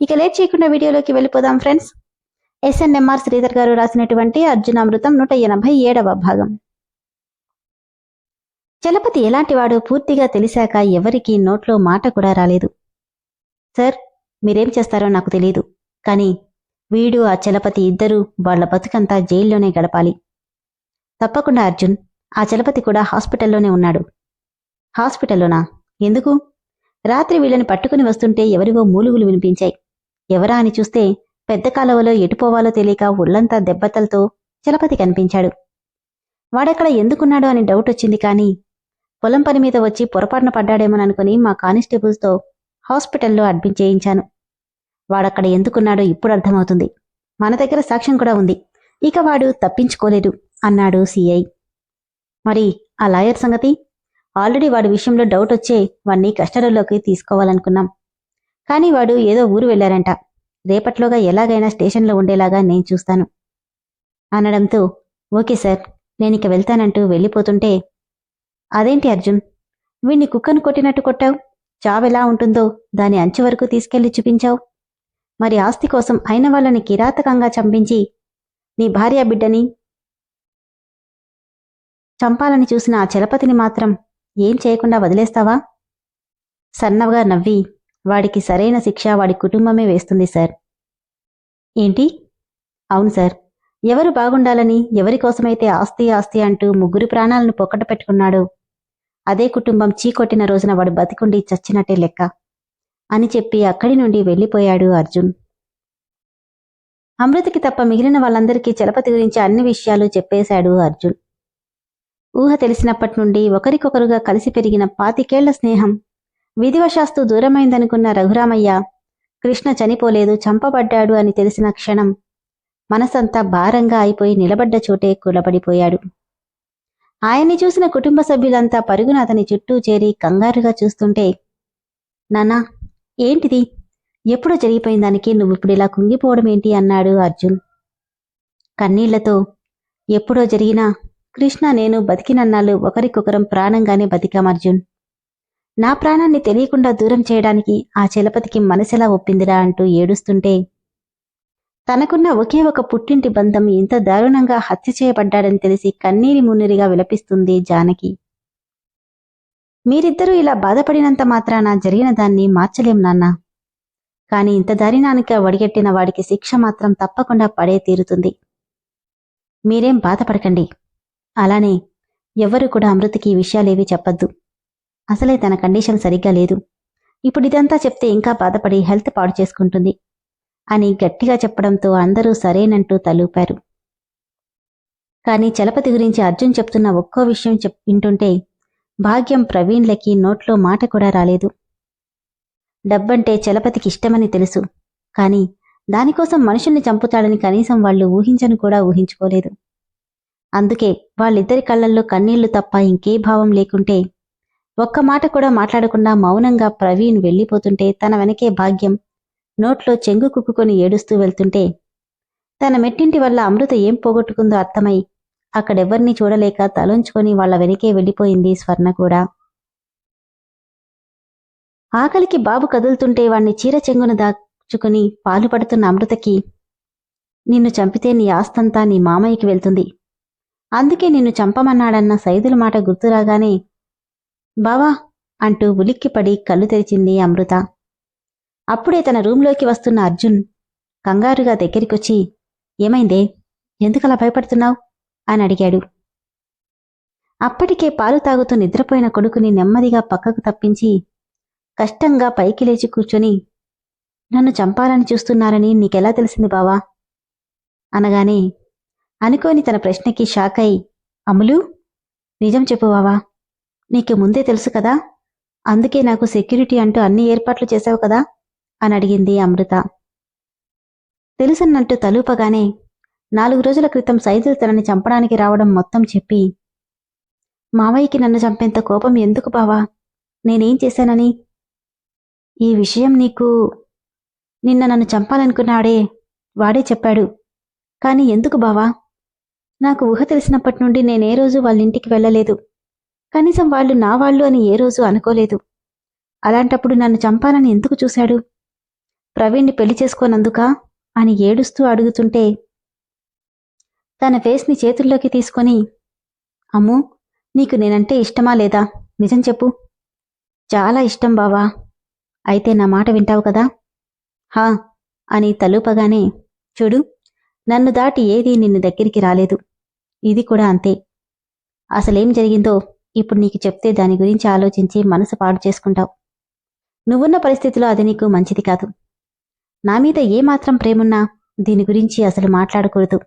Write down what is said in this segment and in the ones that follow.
ఇక లేట్ చేయకుండా వీడియోలోకి వెళ్ళిపోదాం ఫ్రెండ్స్. ఎస్ఎన్ఎంఆర్ శ్రీధర్ గారు రాసినటువంటి అర్జునామృతం నూట ఎనభై ఏడవ భాగం. చలపతి ఎలాంటివాడో పూర్తిగా తెలిసాక ఎవరికీ నోట్లో మాట కూడా రాలేదు. సార్ మీరేం చేస్తారో నాకు తెలియదు కానీ వీడు ఆ చలపతి ఇద్దరూ వాళ్ళ బతుకంతా జైల్లోనే గడపాలి. తప్పకుండా అర్జున్. ఆ చలపతి కూడా హాస్పిటల్లోనే ఉన్నాడు. హాస్పిటల్లోనా? ఎందుకు? రాత్రి వీళ్ళని పట్టుకుని వస్తుంటే ఎవరివో మూలుగులు వినిపించాయి. ఎవరా అని చూస్తే పెద్ద కాలువలో ఎటుపోవాలో తెలియక ఒళ్ళంతా దెబ్బతలతో చలపతి కనిపించాడు. వాడక్కడ ఎందుకున్నాడో అని డౌట్ వచ్చింది కానీ పొలం పని మీద వచ్చి పొరపాటున పడ్డాడేమోననుకుని మా కానిస్టేబుల్స్తో హాస్పిటల్లో అడ్మిట్ చేయించాను. వాడక్కడ ఎందుకున్నాడో ఇప్పుడు అర్థమవుతుంది. మన దగ్గర సాక్ష్యం కూడా ఉంది. ఇక వాడు తప్పించుకోలేడు అన్నాడు సిఐ. మరి ఆ లాయర్ సంగతి? ఆల్రెడీ వాడి విషయంలో డౌట్ వచ్చే వాణ్ణి కస్టడీలోకి తీసుకోవాలనుకున్నాం. కానీ వాడు ఏదో ఊరు వెళ్ళారంట రేపట్లోగా ఎలాగైనా స్టేషన్లో ఉండేలాగా నేను చూస్తాను. అనడంతో ఓకే సార్ నేనిక వెళ్తానంటూ వెళ్ళిపోతుంటే అదేంటి అర్జున్? వీణ్ణి కుక్కను కొట్టినట్టు కొట్టావు? చావెలా ఉంటుందో దాని అంచు వరకు తీసుకెళ్ళి చూపించావు? మరి ఆస్తి కోసం అయిన వాళ్ళని కిరాతకంగా చంపించి నీ భార్య బిడ్డని చంపాలని చూసిన ఆ చలపతిని మాత్రం ఏం చేయకుండా వదిలేస్తావా? సన్నవగా నవ్వి వాడికి సరైన శిక్ష వాడి కుటుంబమే వేస్తుంది సార్. ఏంటి? అవును సార్. ఎవరు బాగుండాలని ఎవరి కోసమైతే ఆస్తి ఆస్తి అంటూ ముగ్గురు ప్రాణాలను పొక్కట పెట్టుకున్నాడో అదే కుటుంబం చీకొట్టిన రోజున వాడు బతికుండి చచ్చినట్టే లెక్క అని చెప్పి అక్కడి నుండి వెళ్ళిపోయాడు అర్జున్. అమృతకి తప్ప మిగిలిన వాళ్ళందరికీ చలపతి గురించి అన్ని విషయాలు చెప్పేశాడు అర్జున్. ఊహ తెలిసినప్పటి నుండి ఒకరికొకరుగా కలిసి పెరిగిన పాతికేళ్ళ స్నేహం విధివశాస్తు దూరమైందనుకున్న రఘురామయ్య కృష్ణ చనిపోలేదు చంపబడ్డాడు అని తెలిసిన క్షణం మనసంతా భారంగా అయిపోయి నిలబడ్డ చోటే కులబడిపోయాడు. ఆయన్ని చూసిన కుటుంబ సభ్యులంతా పరుగున అతని చుట్టూ చేరి కంగారుగా చూస్తుంటే నానా ఏంటిది? ఎప్పుడో జరిగిపోయిన దానికి నువ్వు ఇలా కుంగిపోవడం ఏంటి? అన్నాడు అర్జున్. కన్నీళ్ళతో ఎప్పుడో జరిగినా కృష్ణ నేను బతికినన్నాళ్ళు ఒకరికొకరం ప్రాణంగానే బతికాం అర్జున్. నా ప్రాణాన్ని తెలియకుండా దూరం చేయడానికి ఆ చలపతికి మనసెలా ఒప్పిందిరా అంటూ ఏడుస్తుంటే తనకున్న ఒకే ఒక పుట్టింటి బంధం ఇంత దారుణంగా హత్య చేయబడ్డాడని తెలిసి కన్నీరి మున్నీరిగా విలపిస్తుంది జానకి. మీరిద్దరూ ఇలా బాధపడినంత మాత్రాన జరిగిన దాన్ని మార్చలేం నాన్నా. కాని ఇంత దారినానిక వడిగట్టిన వాడికి శిక్ష మాత్రం తప్పకుండా పడే తీరుతుంది. మీరేం బాధపడకండి. అలానే ఎవ్వరూ కూడా అమృతకి ఈ విషయాలేవీ చెప్పద్దు. అసలే తన కండిషన్ సరిగ్గా లేదు. ఇప్పుడు ఇదంతా చెప్తే ఇంకా బాధపడి హెల్త్ పాడు చేసుకుంటుంది అని గట్టిగా చెప్పడంతో అందరూ సరేనంటూ తలూపారు. కానీ చలపతి గురించి అర్జున్ చెప్తున్న ఒక్కో విషయం చెప్ వింటుంటే భాగ్యం ప్రవీణ్లకి నోట్లో మాట కూడా రాలేదు. డబ్బంటే చలపతికి ఇష్టమని తెలుసు. కానీ దానికోసం మనుషుల్ని చంపుతాడని కనీసం వాళ్ళు ఊహించను కూడా ఊహించుకోలేదు. అందుకే వాళ్ళిద్దరి కళ్ళల్లో కన్నీళ్ళు తప్ప ఇంకే భావం లేకుంటే ఒక్క మాట కూడా మాట్లాడకుండా మౌనంగా ప్రవీణ్ వెళ్ళిపోతుంటే తన వెనకే భాగ్యం. నోట్లో చెంగు కుక్కుకొని ఏడుస్తూ వెళ్తుంటే తన మెట్టింటి వల్ల అమృత ఏం పోగొట్టుకుందో అర్థమై అక్కడెవ్వరినీ చూడలేక తలంచుకొని వాళ్ళ వెనకే వెళ్ళిపోయింది స్వర్ణ కూడా. ఆకలికి బాబు కదులుతుంటే వాణ్ణి చీర చెంగున దాచుకుని పాలు పడుతున్న అమృతకి నిన్ను చంపితే నీ ఆస్తంతా నీ మామయ్యకి వెళ్తుంది. అందుకే నిన్ను చంపమన్నాడన్న సైదుల మాట గుర్తురాగానే బావా అంటూ ఉలిక్కిపడి కళ్ళు తెరిచింది అమృత. అప్పుడే తన రూంలోకి వస్తున్న అర్జున్ కంగారుగా దగ్గరికొచ్చి ఏమైందే? ఎందుకలా భయపడుతున్నావు? అని అడిగాడు. అప్పటికే పాలు తాగుతూ నిద్రపోయిన కొడుకుని నెమ్మదిగా పక్కకు తప్పించి కష్టంగా పైకి లేచి కూర్చొని నన్ను చంపాలని చూస్తున్నారని నీకెలా తెలిసింది బావా? అనగానే అనుకోని తన ప్రశ్నకి షాక్ అయి అమ్ములు నిజం చెప్పు బావా. నీకు ముందే తెలుసు కదా? అందుకే నాకు సెక్యూరిటీ అంటూ అన్ని ఏర్పాట్లు చేశావు కదా? అని అడిగింది అమృత. తెలుసన్నట్టు తలూపగానే నాలుగు రోజుల క్రితం సైదులు తనని చంపడానికి రావడం మొత్తం చెప్పి మావయ్యకి నన్ను చంపేంత కోపం ఎందుకు బావా? నేనేం చేశానని? ఈ విషయం నీకు నిన్న నన్ను చంపాలనుకున్నాడే వాడే చెప్పాడు. కాని ఎందుకు బావా? నాకు ఊహ తెలిసినప్పటి నుండి నేనే రోజు వాళ్ళ ఇంటికి వెళ్ళలేదు. కనీసం వాళ్ళు నా వాళ్ళు అని ఏ రోజు అనుకోలేదు. అలాంటప్పుడు నన్ను చంపాలని ఎందుకు చూశాడు? ప్రవీణ్ని పెళ్ళి చేసుకోనందుకా? అని ఏడుస్తూ అడుగుతుంటే తన ఫేస్ని చేతుల్లోకి తీసుకొని అమ్ము నీకు నేనంటే ఇష్టమా లేదా? నిజం చెప్పు. చాలా ఇష్టం బావా. అయితే నా మాట వింటావు కదా? హా అని తలూపగానే చూడు నన్ను దాటి ఏదీ నిన్ను దగ్గరికి రాలేదు. ఇది కూడా అంతే. అసలేం జరిగిందో ఇప్పుడు నీకు చెప్తే దాని గురించి ఆలోచించి మనసు పాడు చేసుకుంటావు. నువ్వున్న పరిస్థితిలో అది నీకు మంచిది కాదు. నా మీద ఏమాత్రం ప్రేమున్నా దీని గురించి అసలు మాట్లాడకూడదు.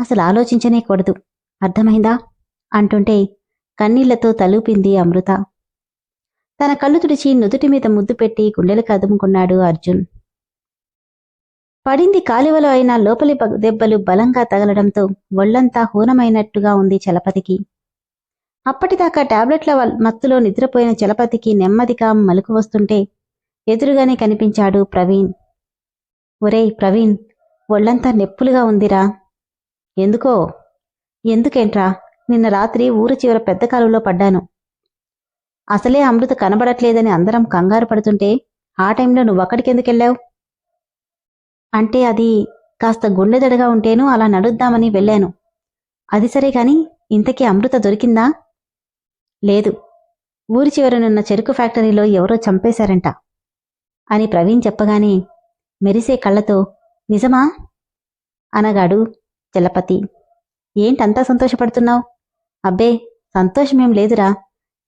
అసలు ఆలోచించనే కూడదు అర్థమైందా? అంటుంటే కన్నీళ్ళతో తలూపింది అమృత. తన కళ్ళు తుడిచి నుదుటి మీద ముద్దు పెట్టి గుండెలు కదుముకున్నాడు అర్జున్. పడింది కాలువలో అయిన లోపలి దెబ్బలు బలంగా తగలడంతో ఒళ్ళంతా హూనమైనట్టుగా ఉంది చలపతికి. అప్పటిదాకా టాబ్లెట్ల మత్తులో నిద్రపోయిన చలపతికి నెమ్మదిగా మలుకు వస్తుంటే ఎదురుగానే కనిపించాడు ప్రవీణ్. ఒరేయ్ ప్రవీణ్ ఒళ్ళంతా నెప్పులుగా ఉందిరా. ఎందుకో? ఎందుకేంట్రా? నిన్న రాత్రి ఊరు చివర పెద్ద కాలువలో పడ్డాను. అసలే అమృత కనబడట్లేదని అందరం కంగారు పడుతుంటే ఆ టైంలో నువ్వక్కడికెందుకెళ్ళావు అంటే అది కాస్త గుండెదడగా ఉంటేను అలా నడుద్దామని వెళ్ళాను. అది సరే కాని ఇంతకీ అమృత దొరికిందా? లేదు. ఊరి చివరనున్న చెరుకు ఫ్యాక్టరీలో ఎవరో చంపేశారంట అని ప్రవీణ్ చెప్పగానే మెరిసే కళ్ళతో నిజమా? అనగాడు చలపతి. ఏంటంతా సంతోషపడుతున్నావు? అబ్బే సంతోషమేం లేదురా.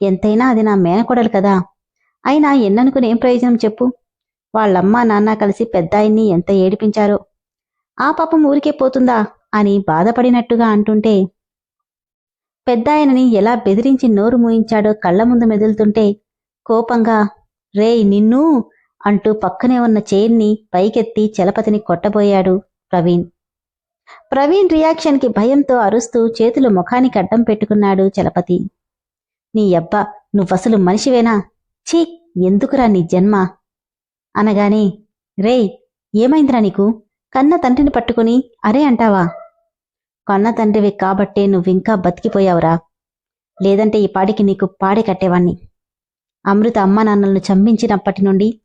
ఎంతైనా అది నా మేనకోడలు కదా. అయినా ఎన్ననుకుని ఏం ప్రయోజనం చెప్పు? వాళ్ళమ్మ నాన్న కలిసి పెద్దాయన్ని ఎంత ఏడిపించారో. ఆ పాపం ఊరికే పోతుందా? అని బాధపడినట్టుగా అంటుంటే పెద్దాయనని ఎలా బెదిరించి నోరు మూయించాడో కళ్ళ ముందు మెదులుతుంటే కోపంగా రేయ్ నిన్ను అంటూ పక్కనే ఉన్న చైర్ని పైకెత్తి చలపతిని కొట్టబోయాడు ప్రవీణ్. ప్రవీణ్ రియాక్షన్కి భయంతో అరుస్తూ చేతులు ముఖానికి అడ్డం పెట్టుకున్నాడు చలపతి. నీ అబ్బా నువ్వసలు మనిషివేనా? ఛీ ఎందుకురా నీ జన్మ? అనగానే రేయ్ ఏమైందిరా నీకు? కన్న తండ్రిని పట్టుకుని అరే అంటావా? కన్న తండ్రివి కాబట్టే నువ్వింకా బతికిపోయావురా. లేదంటే ఈ పాడికి నీకు పాడే కట్టేవాణ్ణి. అమృత అమ్మ నాన్నలను చంపించినప్పటి నుండి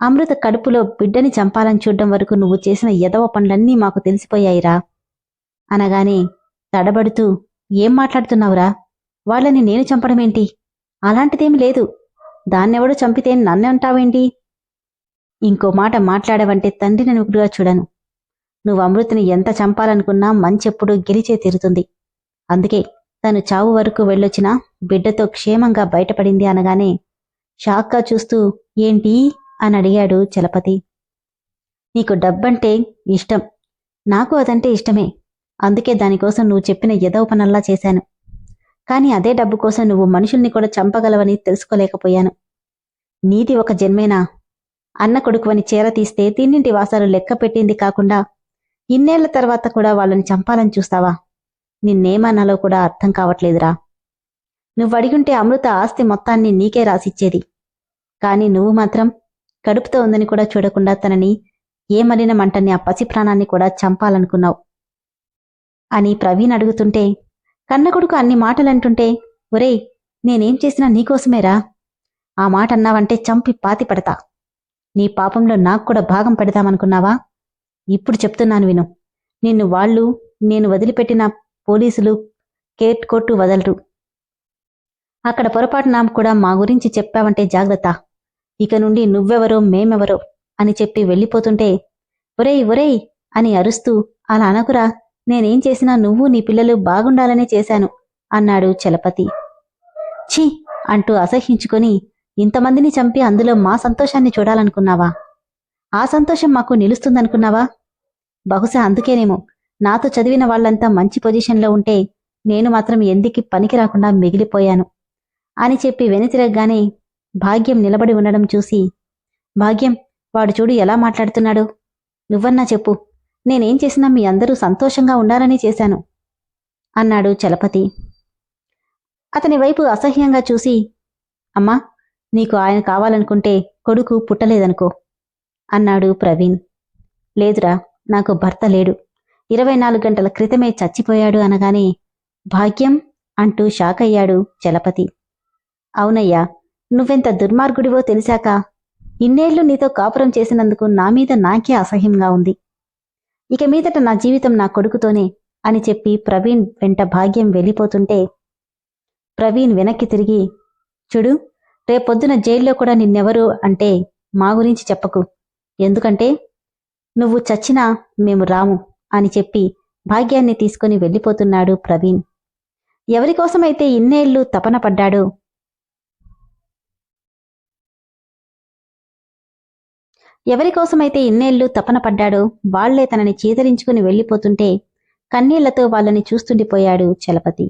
అమృత కడుపులో బిడ్డని చంపాలని చూడ్డం వరకు నువ్వు చేసిన ఎదవ పనులన్నీ మాకు తెలిసిపోయాయిరా. అనగానే తడబడుతూ ఏం మాట్లాడుతున్నావురా? వాళ్ళని నేను చంపడమేంటి? అలాంటిదేమి లేదు. దాన్నెవడు చంపితే నన్నంటావేంటి? ఇంకో మాట మాట్లాడవంటే తండ్రిని నువ్వుగా చూడను. నువ్వు అమృతని ఎంత చంపాలనుకున్నా మంచెప్పుడు గెలిచే తీరుతుంది. అందుకే తను చావు వరకు వెళ్ళొచ్చినా బిడ్డతో క్షేమంగా బయటపడింది అనగానే షాక్గా చూస్తూ ఏంటి? అని అడిగాడు చలపతి. నీకు డబ్బంటే ఇష్టం. నాకు అదంటే ఇష్టమే. అందుకే దానికోసం నువ్వు చెప్పిన ఎదవ పనల్లా చేశాను. కానీ అదే డబ్బు కోసం నువ్వు మనుషుల్ని కూడా చంపగలవని తెలుసుకోలేకపోయాను. నీది ఒక జన్మేనా? అన్న కొడుకువని చేర తీస్తే తిన్నింటి వాసాలు లెక్క పెట్టింది కాకుండా ఇన్నేళ్ళ తర్వాత కూడా వాళ్ళని చంపాలని చూస్తావా? నిన్నేమన్నాలో కూడా అర్థం కావట్లేదురా. నువ్వు అడిగుంటే అమృత ఆస్తి మొత్తాన్ని నీకే రాసిచ్చేది. కాని నువ్వు మాత్రం కడుపుతో ఉందని కూడా చూడకుండా తనని ఏమలిన మంటని ఆ పసి ప్రాణాన్ని కూడా చంపాలనుకున్నావు. అని ప్రవీణ్ అడుగుతుంటే కన్న కొడుకు అన్ని మాటలంటుంటే ఒరేయ్ నేనేం చేసినా నీకోసమేరా? ఆ మాట అన్నావంటే చంపి పాతి పడతా నీ పాపంలో నాకు కూడా భాగం పెడదామనుకున్నావా? ఇప్పుడు చెప్తున్నాను విను. నిన్ను వాళ్ళు నేను వదిలిపెట్టిన పోలీసులు కేట్ కొట్టు వదలరు. అక్కడ పొరపాటున కూడా మా గురించి చెప్పావంటే జాగ్రత్త. ఇక నుండి నువ్వెవరో మేమెవరో అని చెప్పి వెళ్ళిపోతుంటే ఒరేయ్ ఒరేయ్ అని అరుస్తూ అలా అనకురా నేనేం చేసినా నువ్వు నీ పిల్లలు బాగుండాలనే చేశాను అన్నాడు చలపతి. ఛీ అంటూ అసహించుకొని ఇంతమందిని చంపి అందులో మా సంతోషాన్ని చూడాలనుకున్నావా? ఆ సంతోషం మాకు నిలుస్తుందనుకున్నావా? బహుశా అందుకేనేమో. నాతో చదివిన వాళ్ళంతా మంచి పొజిషన్లో ఉంటే నేను మాత్రం ఎందుకి పనికి రాకుండా మిగిలిపోయాను? అని చెప్పి వెనుతిరగగానే భాగ్యం నిలబడి ఉండడం చూసి భాగ్యం వాడు చూడు ఎలా మాట్లాడుతున్నాడు. నువ్వన్నా చెప్పు. నేనేం చేసినా మీ అందరూ సంతోషంగా ఉండాలని చేశాను అన్నాడు చలపతి. అతని వైపు అసహ్యంగా చూసి అమ్మా నీకు ఆయన కావాలనుకుంటే కొడుకు పుట్టలేదనుకో. అన్నాడు ప్రవీణ్. లేదురా నాకు భర్త లేడు. ఇరవై నాలుగు గంటల క్రితమే చచ్చిపోయాడు అనగానే భాగ్యం అంటూ షాక్ అయ్యాడు చలపతి. అవునయ్యా నువ్వెంత దుర్మార్గుడివో తెలిసాక ఇన్నేళ్ళు నీతో కాపురం చేసినందుకు నా మీద నాకే అసహ్యంగా ఉంది. ఇక మీదట నా జీవితం నా కొడుకుతోనే అని చెప్పి ప్రవీణ్ వెంట భాగ్యం వెళ్ళిపోతుంటే ప్రవీణ్ వెనక్కి తిరిగి చూడు రేపొద్దున జైల్లో కూడా నిన్నెవరు అంటే మా గురించి చెప్పకు. ఎందుకంటే నువ్వు చచ్చినా మేము రాము అని చెప్పి భాగ్యాన్ని తీసుకుని వెళ్ళిపోతున్నాడు ప్రవీణ్. ఎవరికోసమైతే ఇన్నేళ్ళు తపన పడ్డాడో ఎవరికోసమైతే ఇన్నేళ్ళు తపన పడ్డాడో వాళ్ళే తనని చీదరించుకుని వెళ్ళిపోతుంటే కన్నీళ్ళతో వాళ్ళని చూస్తుండిపోయాడు చలపతి.